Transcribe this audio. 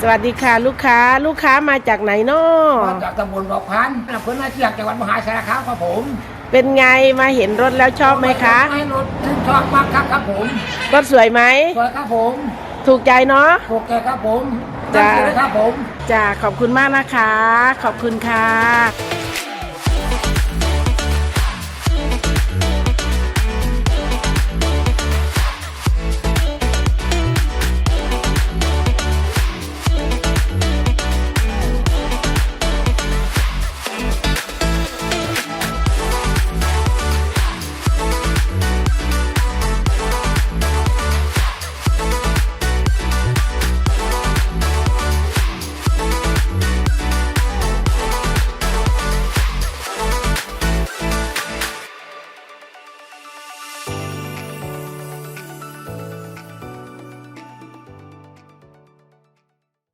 สวัสดีค่ะลูกค้าลูกค้ามาจากไหนเนาะมาจากตำบลบอกพันอำเภอนาเชียงจังหวัดมหาสารคามครับผมเป็นไงมาเห็นรถแล้วชอบไหมคะไม่รถชอบมากครับครับผมรถสวยไหมสวยครับผม ถูกใจเนาะถูกใจครับผมจ้าครับผมจ้าขอบคุณมากนะคะ ขอบคุณค่ะ